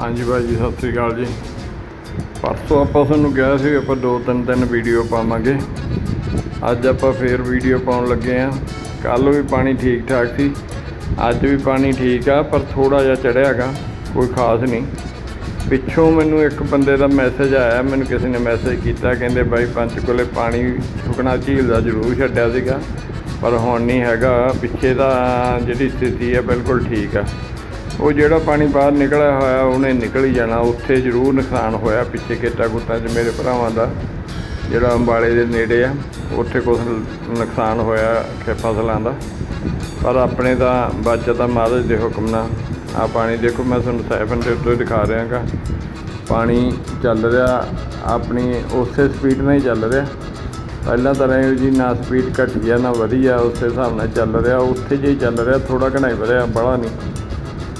ਹਾਂਜੀ ਭਾਈ ਜੀ, ਸਤਿ ਸ੍ਰੀ ਅਕਾਲ ਜੀ। ਪਰਸੋਂ ਆਪਾਂ ਤੁਹਾਨੂੰ ਕਿਹਾ ਸੀ ਆਪਾਂ ਦੋ ਤਿੰਨ ਤਿੰਨ ਵੀਡੀਓ ਪਾਵਾਂਗੇ। ਅੱਜ ਆਪਾਂ ਫੇਰ ਵੀਡੀਓ ਪਾਉਣ ਲੱਗੇ ਆਂ। ਕੱਲ ਵੀ ਪਾਣੀ ਠੀਕ ਠਾਕ ਸੀ। ਅੱਜ ਵੀ ਪਾਣੀ ਠੀਕ ਆ, ਪਰ ਥੋੜਾ ਜਿਹਾ ਚੜਿਆਗਾ ਕੋਈ ਖਾਸ ਨਹੀਂ। ਪਿੱਛੋਂ ਮੈਨੂੰ ਇੱਕ ਬੰਦੇ ਦਾ ਮੈਸੇਜ ਆਇਆ, ਮੈਨੂੰ ਕਿਸੇ ਨੇ ਮੈਸੇਜ ਕੀਤਾ, ਕਹਿੰਦੇ ਬਾਈ ਪੰਚਕੂਲੇ ਪਾਣੀ ਸੁਖਣਾ ਝੀਲ ਦਾ ਜ਼ਰੂਰ ਛੱਡਿਆ ਸੀਗਾ, ਪਰ ਹੁਣ ਨਹੀਂ ਹੈਗਾ। ਪਿੱਛੇ ਦਾ ਜਿਹੜੀ ਸਥਿਤੀ ਹੈ ਬਿਲਕੁਲ ਠੀਕ ਆ। ਉਹ ਜਿਹੜਾ ਪਾਣੀ ਬਾਹਰ ਨਿਕਲਿਆ ਹੋਇਆ, ਉਹਨੇ ਨਿਕਲ ਹੀ ਜਾਣਾ। ਉੱਥੇ ਜ਼ਰੂਰ ਨੁਕਸਾਨ ਹੋਇਆ ਪਿੱਛੇ ਖੇਤਾਂ ਖੁੱਤਾਂ 'ਚ ਮੇਰੇ ਭਰਾਵਾਂ ਦਾ, ਜਿਹੜਾ ਅੰਬਾਲੇ ਦੇ ਨੇੜੇ ਆ। ਉੱਥੇ ਕੁਝ ਨੁਕਸਾਨ ਹੋਇਆ ਕਿ ਫਸਲਾਂ ਦਾ। ਪਰ ਆਪਣੇ ਤਾਂ ਬਚਤ ਆ, ਮਹਾਰਾਜ ਦੇ ਹੁਕਮ ਨਾਲ। ਆ ਪਾਣੀ ਦੇਖੋ, ਮੈਂ ਤੁਹਾਨੂੰ ਸਾਈਫਨ ਦੇ ਉੱਤੇ ਦਿਖਾ ਰਿਹਾਗਾ। ਪਾਣੀ ਚੱਲ ਰਿਹਾ, ਆਪਣੀ ਉਸੇ ਸਪੀਡ ਨਾਲ ਹੀ ਚੱਲ ਰਿਹਾ। ਪਹਿਲਾਂ ਤਾਂ ਰਹੀ ਜੀ, ਨਾ ਸਪੀਡ ਘਟੀ ਆ ਨਾ ਵਧੀ ਆ ਉਸੇ ਹਿਸਾਬ ਨਾਲ ਚੱਲ ਰਿਹਾ। ਉੱਥੇ ਜੇ ਚੱਲ ਰਿਹਾ ਥੋੜਾ ਘਣਾ ਹੀ ਵਧਿਆ, ਬੜਾ ਨਹੀਂ।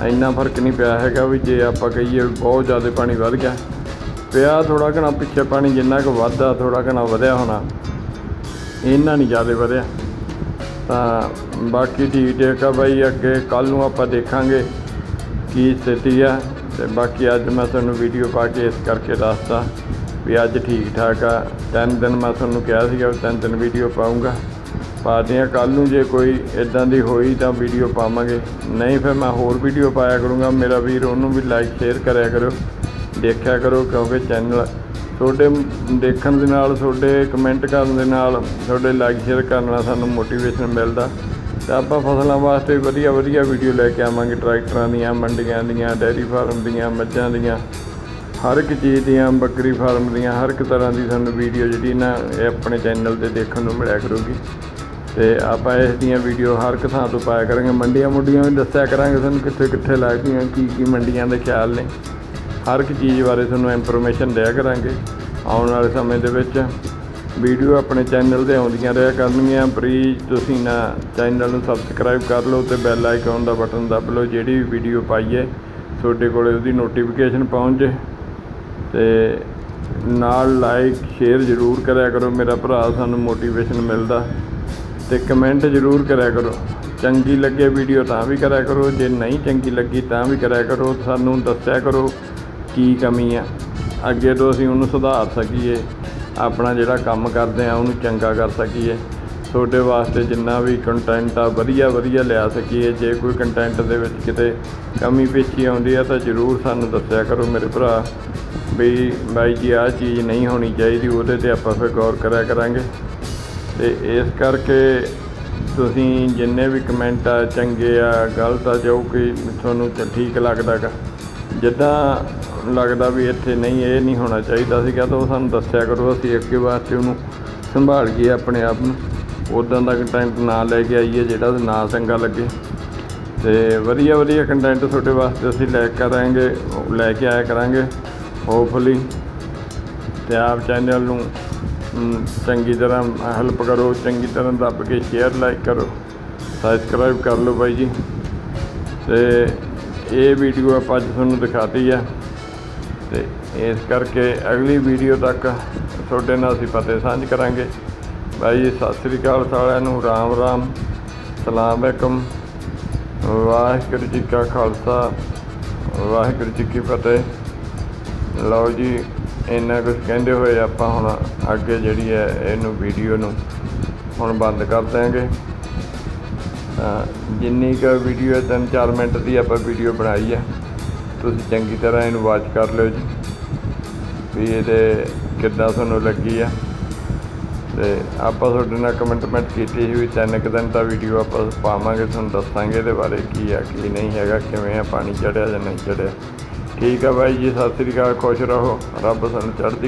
ਇੰਨਾ ਫ਼ਰਕ ਨਹੀਂ ਪਿਆ ਹੈਗਾ ਵੀ ਜੇ ਆਪਾਂ ਕਹੀਏ ਬਹੁਤ ਜ਼ਿਆਦਾ ਪਾਣੀ ਵੱਧ ਗਿਆ। ਪਿਆ ਥੋੜਾ ਘਣਾ, ਪਿੱਛੇ ਪਾਣੀ ਜਿੰਨਾ ਕੁ ਵੱਧਦਾ ਥੋੜਾ ਘਣਾ ਵਧਿਆ ਹੋਣਾ। ਇੰਨਾ ਨਹੀਂ ਜ਼ਿਆਦਾ ਵਧਿਆ। ਤਾਂ ਬਾਕੀ ਠੀਕ ਠਾਕ ਆ ਬਾਈ, ਅੱਗੇ ਕੱਲ ਨੂੰ ਆਪਾਂ ਦੇਖਾਂਗੇ ਕੀ ਸਥਿਤੀ ਆ। ਤੇ ਬਾਕੀ ਅੱਜ ਮੈਂ ਤੁਹਾਨੂੰ ਵੀਡੀਓ ਪਾ ਕੇ ਇਸ ਕਰਕੇ ਦੱਸਦਾ ਵੀ ਅੱਜ ਠੀਕ ਠਾਕ ਆ। ਤਿੰਨ ਦਿਨ ਮੈਂ ਤੁਹਾਨੂੰ ਕਿਹਾ ਸੀਗਾ ਵੀ ਤਿੰਨ ਦਿਨ ਵੀਡੀਓ ਪਾਉਂਗਾ ਪਾਦੇ ਆ। ਕੱਲ ਨੂੰ ਜੇ ਕੋਈ ਇਦਾਂ ਦੀ ਹੋਈ ਤਾਂ ਵੀਡੀਓ ਪਾਵਾਂਗੇ। ਨਹੀਂ ਫਿਰ ਮੈਂ ਹੋਰ ਵੀਡੀਓ ਪਾਇਆ ਕਰੂੰਗਾ। ਮੇਰਾ ਵੀਰ ਉਹਨੂੰ ਵੀ ਲਾਈਕ ਸ਼ੇਅਰ ਕਰਿਆ ਕਰੋ ਦੇਖਿਆ ਕਰੋ ਕਿਉਂਕਿ ਚੈਨਲ ਤੁਹਾਡੇ ਦੇਖਣ ਦੇ ਨਾਲ, ਤੁਹਾਡੇ ਕਮੈਂਟ ਕਰਨ ਦੇ ਨਾਲ, ਤੁਹਾਡੇ ਲਾਈਕ ਸ਼ੇਅਰ ਕਰਨ ਨਾਲ ਸਾਨੂੰ ਮੋਟੀਵੇਸ਼ਨ ਮਿਲਦਾ। ਤੇ ਆਪਾਂ ਫਸਲਾਂ ਵਾਸਤੇ ਵਧੀਆ ਵਧੀਆ ਵੀਡੀਓ ਲੈ ਕੇ ਆਵਾਂਗੇ। ਟਰੈਕਟਰਾਂ ਦੀਆਂ, ਮੰਡੀਆਂ ਦੀਆਂ ਡੈਰੀ ਫਾਰਮ ਦੀਆਂ, ਮੱਝਾਂ ਦੀਆਂ। ਹਰ ਇੱਕ ਚੀਜ਼ ਦੀਆਂ, ਬੱਕਰੀ ਫਾਰਮ ਦੀਆਂ, ਹਰ ਇੱਕ ਤਰ੍ਹਾਂ ਦੀ ਸਾਨੂੰ ਵੀਡੀਓ ਜਿਹੜੀ ਨਾ ਇਹ ਆਪਣੇ ਚੈਨਲ ਤੇ ਦੇਖਣ ਨੂੰ ਮਿਲਿਆ ਕਰੂਗੀ। ਤੇ ਆਪਾਂ ਇਸ ਦੀਆਂ ਵੀਡੀਓ ਹਰ ਇੱਕ ਥਾਂ ਤੋਂ ਪਾਇਆ ਕਰਾਂਗੇ। ਮੰਡੀਆਂ ਮੁੰਡੀਆਂ ਵੀ ਦੱਸਿਆ ਕਰਾਂਗੇ ਤੁਹਾਨੂੰ ਕਿੱਥੇ ਕਿੱਥੇ ਲੱਗਦੀਆਂ, ਕੀ ਕੀ ਮੰਡੀਆਂ ਦੇ ਖਿਆਲ ਨੇ। ਹਰ ਇੱਕ ਚੀਜ਼ ਬਾਰੇ ਤੁਹਾਨੂੰ ਇਨਫੋਰਮੇਸ਼ਨ ਦਿਆ ਕਰਾਂਗੇ। ਆਉਣ ਵਾਲੇ ਸਮੇਂ ਦੇ ਵਿੱਚ ਵੀਡੀਓ ਆਪਣੇ ਚੈਨਲ ਤੇ ਆਉਂਦੀਆਂ ਰਿਹਾ ਕਰਨਗੀਆਂ। ਪਲੀਜ਼ ਤੁਸੀਂ ਨਾ ਚੈਨਲ ਨੂੰ ਸਬਸਕ੍ਰਾਈਬ ਕਰ ਲਓ ਤੇ ਬੈਲ ਆਈਕਨ ਦਾ ਬਟਨ ਦਬ ਲਓ, ਜਿਹੜੀ ਵੀ ਵੀਡੀਓ ਪਾਈਏ, ਤੁਹਾਡੇ ਕੋਲੇ ਉਹਦੀ ਨੋਟੀਫਿਕੇਸ਼ਨ ਪਹੁੰਚ ਜੇ। ਤੇ ਨਾਲ ਲਾਈਕ ਸ਼ੇਅਰ ਜ਼ਰੂਰ ਕਰਿਆ ਕਰੋ। ਮੇਰਾ ਭਰਾ ਸਾਨੂੰ ਮੋਟੀਵੇਸ਼ਨ ਮਿਲਦਾ। ਤੇ ਕਮੈਂਟ ਜ਼ਰੂਰ ਕਰਿਆ ਕਰੋ। ਚੰਗੀ ਲੱਗੇ ਵੀਡੀਓ ਤਾਂ ਵੀ ਕਰਿਆ ਕਰੋ, ਜੇ ਨਹੀਂ ਚੰਗੀ ਲੱਗੀ ਤਾਂ ਵੀ ਕਰਿਆ ਕਰੋ, ਸਾਨੂੰ ਦੱਸਿਆ ਕਰੋ ਕੀ ਕਮੀ ਆ। ਅੱਗੇ ਤੋਂ ਅਸੀਂ ਉਹਨੂੰ ਸੁਧਾਰ ਸਕੀਏ, ਆਪਣਾ ਜਿਹੜਾ ਕੰਮ ਕਰਦੇ ਆ ਉਹਨੂੰ ਚੰਗਾ ਕਰ ਸਕੀਏ। ਤੁਹਾਡੇ ਵਾਸਤੇ ਜਿੰਨਾ ਵੀ ਕੰਟੈਂਟ ਆ, ਵਧੀਆ ਵਧੀਆ ਲਿਆ ਸਕੀਏ। ਜੇ ਕੋਈ ਕੰਟੈਂਟ ਦੇ ਵਿੱਚ ਕਿਤੇ ਕਮੀ ਪੇਸ਼ੀ ਆਉਂਦੀ ਆ ਤਾਂ ਜ਼ਰੂਰ ਸਾਨੂੰ ਦੱਸਿਆ ਕਰੋ ਮੇਰੇ ਭਰਾ ਵੀ ਬਾਈ ਜੀ, ਆਹ ਚੀਜ਼ ਨਹੀਂ ਹੋਣੀ ਚਾਹੀਦੀ, ਉਹਦੇ ਤੇ ਆਪਾਂ ਫਿਰ ਗੌਰ ਕਰਿਆ ਕਰਾਂਗੇ। ਤੇ ਇਸ ਕਰਕੇ ਤੁਸੀਂ ਜਿੰਨੇ ਵੀ ਕਮੈਂਟ ਆ, ਚੰਗੇ ਆ, ਗਲਤ ਆ, ਜੋ ਕਿ ਤੁਹਾਨੂੰ ਚ- ਠੀਕ ਲੱਗਦਾਗਾ ਜਿੱਦਾਂ ਲੱਗਦਾ ਵੀ ਇੱਥੇ ਨਹੀਂ, ਇਹ ਨਹੀਂ ਹੋਣਾ ਚਾਹੀਦਾ ਸੀਗਾ, ਤਾਂ ਉਹ ਸਾਨੂੰ ਦੱਸਿਆ ਕਰੋ, ਅਸੀਂ ਅੱਗੇ ਵਾਸਤੇ ਉਹਨੂੰ ਸੰਭਾਲੀਏ ਆਪਣੇ ਆਪ ਨੂੰ। ਉਦਾਂ ਦਾ ਕੰਟੈਂਟ ਨਾ ਲੈ ਕੇ ਆਈਏ, ਜਿਹੜਾ ਨਾ ਚੰਗਾ ਲੱਗੇ। ਤੇ ਵਧੀਆ ਵਧੀਆ ਕੰਟੈਂਟ ਤੁਹਾਡੇ ਵਾਸਤੇ ਅਸੀਂ ਲੈ ਕੇ ਕਰਾਂਗੇ ਲੈ ਕੇ ਆਇਆ ਕਰਾਂਗੇ ਹੋਪਫੁਲੀ ਤੇ ਆਪ ਚੈਨਲ ਨੂੰ ਚੰਗੀ ਤਰ੍ਹਾਂ ਹੈਲਪ ਕਰੋ, ਚੰਗੀ ਤਰ੍ਹਾਂ ਦੱਬ ਕੇ ਸ਼ੇਅਰ ਲਾਈਕ ਕਰੋ ਸਬਸਕ੍ਰਾਈਬ ਕਰ ਲਓ ਬਾਈ ਜੀ। ਤੇ ਇਹ ਵੀਡੀਓ ਆਪਾਂ ਅੱਜ ਤੁਹਾਨੂੰ ਦਿਖਾਤੀ ਆ। ਤੇ ਇਸ ਕਰਕੇ ਅਗਲੀ ਵੀਡੀਓ ਤੱਕ ਤੁਹਾਡੇ ਨਾਲ ਅਸੀਂ ਫਤਿਹ ਸਾਂਝ ਕਰਾਂਗੇ। ਬਾਈ ਜੀ, ਸਤਿ ਸ੍ਰੀ ਅਕਾਲ ਸਾਰਿਆਂ ਨੂੰ, ਰਾਮ ਰਾਮ, ਸਲਾਮ ਅਲੈਕਮ। ਵਾਹਿਗੁਰੂ ਜੀ ਕਾ ਖਾਲਸਾ, ਵਾਹਿਗੁਰੂ ਜੀ ਕੀ ਫਤਿਹ। ਲਓ ਜੀ ਇੰਨਾ ਕੁਝ ਕਹਿੰਦੇ ਹੋਏ ਆਪਾਂ ਹੁਣ ਅੱਗੇ ਜਿਹੜੀ ਹੈ ਇਹਨੂੰ ਵੀਡੀਓ ਨੂੰ ਹੁਣ ਬੰਦ ਕਰ ਦਿਆਂਗੇ। ਜਿੰਨੀ ਕੁ ਵੀਡੀਓ ਤਿੰਨ ਚਾਰ ਮਿੰਟ ਦੀ ਆਪਾਂ ਵੀਡੀਓ ਬਣਾਈ ਆ ਤੁਸੀਂ ਚੰਗੀ ਤਰ੍ਹਾਂ ਇਹਨੂੰ ਵਾਚ ਕਰ ਲਿਓ ਜੀ। ਵੀ ਇਹਦੇ ਕਿੱਦਾਂ ਤੁਹਾਨੂੰ ਲੱਗੀ ਆ। ਤੇ ਆਪਾਂ ਤੁਹਾਡੇ ਨਾਲ ਕਮੈਂਟਮੈਂਟ ਕੀਤੀ ਸੀ ਵੀ ਤਿੰਨ ਕੁ ਦਿਨ ਤਾਂ ਵੀਡੀਓ ਆਪਾਂ ਪਾਵਾਂਗੇ, ਤੁਹਾਨੂੰ ਦੱਸਾਂਗੇ ਇਹਦੇ ਬਾਰੇ ਕੀ ਆ, ਕੀ ਨਹੀਂ ਹੈਗਾ, ਕਿਵੇਂ ਆ, ਪਾਣੀ ਚੜਿਆ ਜਾਂ ਨਹੀਂ ਚੜਿਆ ਠੀਕ ਆ ਬਾਈ ਜੀ ਸਤਿ ਸ੍ਰੀ ਅਕਾਲ ਖੁਸ਼ ਰਹੋ ਰੱਬ ਸਾਨੂੰ ਚੜ੍ਹਦੀ